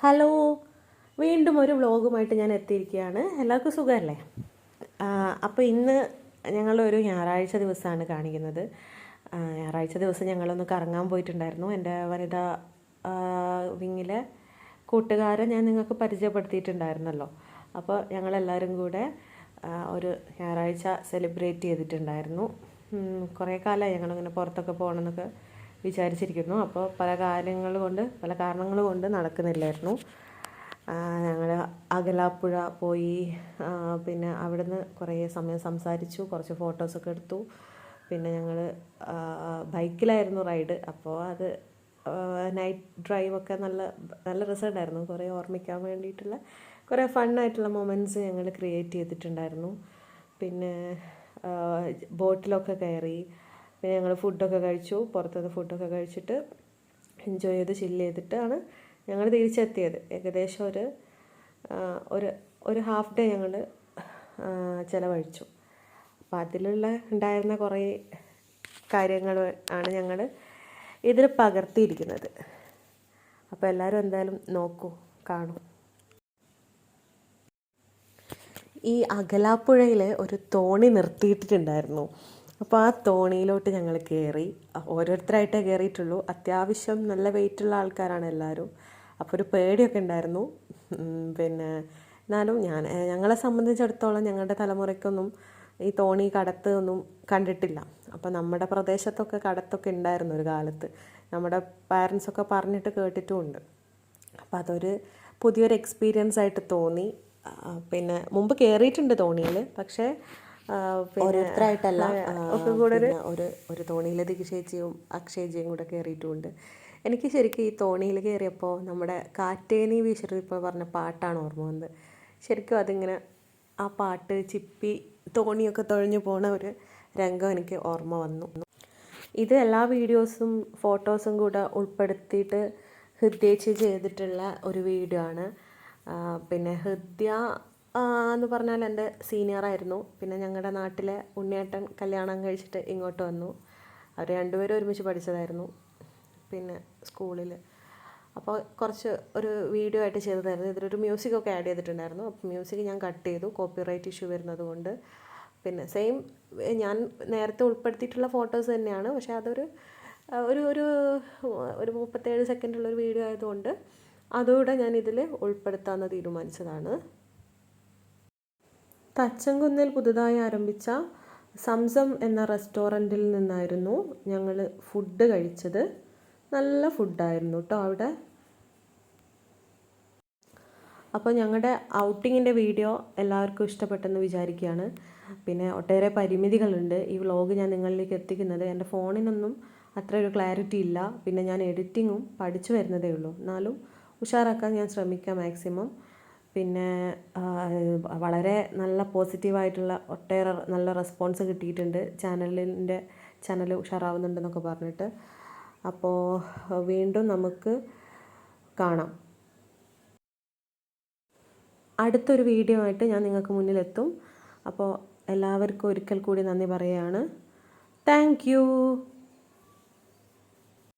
Hello. വീണ്ടും ഒരു വ്ലോഗുമായിട്ട് ഞാൻ എത്തിയിരിക്കുകയാണ്. എല്ലാവർക്കും സുഖമല്ലേ? അപ്പോൾ ഇന്ന് ഞങ്ങളൊരു ഞായറാഴ്ച ദിവസമാണ് കാണിക്കുന്നത്. ഞായറാഴ്ച ദിവസം ഞങ്ങളൊന്ന് കറങ്ങാൻ പോയിട്ടുണ്ടായിരുന്നു. എന്റെ വനിതാ വിങ്ങിലെ കൂട്ടുകാരെ ഞാൻ നിങ്ങൾക്ക് പരിചയപ്പെടുത്തിയിട്ടുണ്ടായിരുന്നല്ലോ. അപ്പോൾ ഞങ്ങളെല്ലാവരും കൂടെ ഒരു ഞായറാഴ്ച സെലിബ്രേറ്റ് ചെയ്തിട്ടുണ്ടായിരുന്നു. കുറേ കാലമായി ഞങ്ങളിങ്ങനെ പുറത്തൊക്കെ പോകണമെന്നൊക്കെ വിചാരിച്ചിരിക്കുന്നു. അപ്പോൾ പല കാര്യങ്ങൾ കൊണ്ട് പല കാരണങ്ങൾ കൊണ്ട് നടക്കുന്നില്ലായിരുന്നു. ഞങ്ങൾ അകലാപ്പുഴ പോയി പിന്നെ അവിടുന്ന് കുറേ സമയം സംസാരിച്ചു കുറച്ച് ഫോട്ടോസൊക്കെ എടുത്തു. പിന്നെ ഞങ്ങൾ ബൈക്കിലായിരുന്നു റൈഡ് അപ്പോൾ അത് നൈറ്റ് ഡ്രൈവൊക്കെ നല്ല നല്ല രസമുണ്ടായിരുന്നു കുറേ ഓർമ്മിക്കാൻ വേണ്ടിയിട്ടുള്ള കുറേ ഫണ്ണായിട്ടുള്ള മൊമെന്റ്സ് ഞങ്ങൾ ക്രിയേറ്റ് ചെയ്തിട്ടുണ്ടായിരുന്നു. പിന്നെ ബോട്ടിലൊക്കെ കയറി പിന്നെ ഞങ്ങൾ ഫുഡൊക്കെ കഴിച്ചു. പുറത്തുനിന്ന് ഫുഡൊക്കെ കഴിച്ചിട്ട് എൻജോയ് ചെയ്ത് ചില്ല് ചെയ്തിട്ടാണ് ഞങ്ങൾ തിരിച്ചെത്തിയത്. ഏകദേശം ഒരു ഒരു ഒരു ഹാഫ് ഡേ ഞങ്ങൾ ചിലവഴിച്ചു. അപ്പോൾ അതിലുള്ള ഉണ്ടായിരുന്ന കുറേ കാര്യങ്ങൾ ആണ് ഞങ്ങൾ ഇതിൽ പകർത്തിയിരിക്കുന്നത്. അപ്പോൾ എല്ലാവരും എന്തായാലും നോക്കൂ കാണൂ. ഈ അകലാപ്പുഴയിൽ ഒരു തോണി നിർത്തിയിട്ടിട്ടുണ്ടായിരുന്നു. അപ്പോൾ ആ തോണിയിലോട്ട് ഞങ്ങൾ കയറി ഓരോരുത്തരായിട്ടേ കയറിയിട്ടുള്ളൂ അത്യാവശ്യം നല്ല വെയിറ്റുള്ള ആൾക്കാരാണ് എല്ലാവരും അപ്പോൾ ഒരു പേടിയൊക്കെ ഉണ്ടായിരുന്നു. പിന്നെ എന്നാലും ഞാൻ ഞങ്ങളെ സംബന്ധിച്ചിടത്തോളം ഞങ്ങളുടെ തലമുറയ്ക്കൊന്നും ഈ തോണി കടത്ത് ഒന്നും കണ്ടിട്ടില്ല. അപ്പോൾ നമ്മുടെ പ്രദേശത്തൊക്കെ കടത്തൊക്കെ ഉണ്ടായിരുന്നു ഒരു കാലത്ത്. നമ്മുടെ പാരൻസൊക്കെ പറഞ്ഞിട്ട് കേട്ടിട്ടുമുണ്ട് അപ്പോൾ അതൊരു പുതിയൊരു എക്സ്പീരിയൻസ് ആയിട്ട് തോന്നി. പിന്നെ മുമ്പ് കയറിയിട്ടുണ്ട് തോണിയിൽ പക്ഷേ ഓരോരുത്തരായിട്ടല്ല, ഒക്കെ കൂടെ ഒരു ഒരു തോണിയിലെ തോണിയിൽ ദിഗുചേച്ചിയും അക്ഷയജിയും കൂടെ കയറിയിട്ടുമുണ്ട് എനിക്ക് ശരിക്കും ഈ തോണിയിൽ കയറിയപ്പോൾ നമ്മുടെ കാറ്റേനി വീശറി ഇപ്പോൾ പറഞ്ഞ പാട്ടാണ് ഓർമ്മ വന്നത്. ശരിക്കും അതിങ്ങനെ ആ പാട്ട് ചിപ്പി തോണിയൊക്കെ തുഴഞ്ഞു പോണ ഒരു രംഗം എനിക്ക് ഓർമ്മ വന്നു. ഇത് എല്ലാ വീഡിയോസും ഫോട്ടോസും കൂടെ ഉൾപ്പെടുത്തിയിട്ട് ഹൃദ്യേച്ച് ചെയ്തിട്ടുള്ള ഒരു വീഡിയോ ആണ്. പിന്നെ ഹൃദ്യ എന്ന് പറഞ്ഞാൽ എന്റെ സീനിയറായിരുന്നു പിന്നെ ഞങ്ങളുടെ നാട്ടിലെ ഉണ്ണിയേട്ടൻ കല്യാണം കഴിച്ചിട്ട് ഇങ്ങോട്ട് വന്നു. അവർ രണ്ടുപേരും ഒരുമിച്ച് പഠിച്ചതായിരുന്നു. പിന്നെ സ്കൂളിൽ അപ്പോൾ കുറച്ച് ഒരു വീഡിയോ ആയിട്ട് ചെയ്തതായിരുന്നു. ഇതിലൊരു മ്യൂസിക്കൊക്കെ ആഡ് ചെയ്തിട്ടുണ്ടായിരുന്നു. അപ്പോൾ മ്യൂസിക് ഞാൻ കട്ട് ചെയ്തു. കോപ്പിറൈറ്റ് ഇഷ്യൂ വരുന്നത് കൊണ്ട്. പിന്നെ സെയിം ഞാൻ നേരത്തെ ഉൾപ്പെടുത്തിയിട്ടുള്ള ഫോട്ടോസ് തന്നെയാണ്. പക്ഷേ അതൊരു ഒരു ഒരു ഒരു മുപ്പത്തേഴ് സെക്കൻഡുള്ള ഒരു വീഡിയോ ആയതുകൊണ്ട് അതുകൂടെ ഞാൻ ഇതിൽ ഉൾപ്പെടുത്താമെന്ന് തീരുമാനിച്ചതാണ്. തച്ചൻകുന്നിൽ പുതുതായി ആരംഭിച്ച സംസം എന്ന റെസ്റ്റോറന്റിൽ നിന്നായിരുന്നു ഞങ്ങൾ ഫുഡ് കഴിച്ചത്. നല്ല ഫുഡായിരുന്നു കേട്ടോ അവിടെ. അപ്പോൾ ഞങ്ങളുടെ ഔട്ടിങ്ങിന്റെ വീഡിയോ എല്ലാവർക്കും ഇഷ്ടപ്പെട്ടെന്ന് വിചാരിക്കുകയാണ് പിന്നെ ഒട്ടേറെ പരിമിതികളുണ്ട്. ഈ വ്ലോഗ് ഞാൻ നിങ്ങളിലേക്ക് എത്തിക്കുന്നത് എന്റെ ഫോണിനൊന്നും അത്ര ഒരു ക്ലാരിറ്റി ഇല്ല. പിന്നെ ഞാൻ എഡിറ്റിങ്ങും പഠിച്ചു വരുന്നതേ ഉള്ളൂ. എന്നാലും ഉഷാറാക്കാൻ ഞാൻ ശ്രമിക്കാം മാക്സിമം. പിന്നെ വളരെ നല്ല പോസിറ്റീവായിട്ടുള്ള ഒട്ടേറെ നല്ല റെസ്പോൺസ് കിട്ടിയിട്ടുണ്ട്. ചാനലിന്റെ ചാനൽ ഉഷാറാവുന്നുണ്ടെന്നൊക്കെ പറഞ്ഞിട്ട്. അപ്പോൾ വീണ്ടും നമുക്ക് കാണാം. അടുത്തൊരു വീഡിയോ ആയിട്ട് ഞാൻ നിങ്ങൾക്ക് മുന്നിലെത്തും. അപ്പോൾ എല്ലാവർക്കും ഒരിക്കൽ കൂടി നന്ദി പറയുകയാണ്. താങ്ക്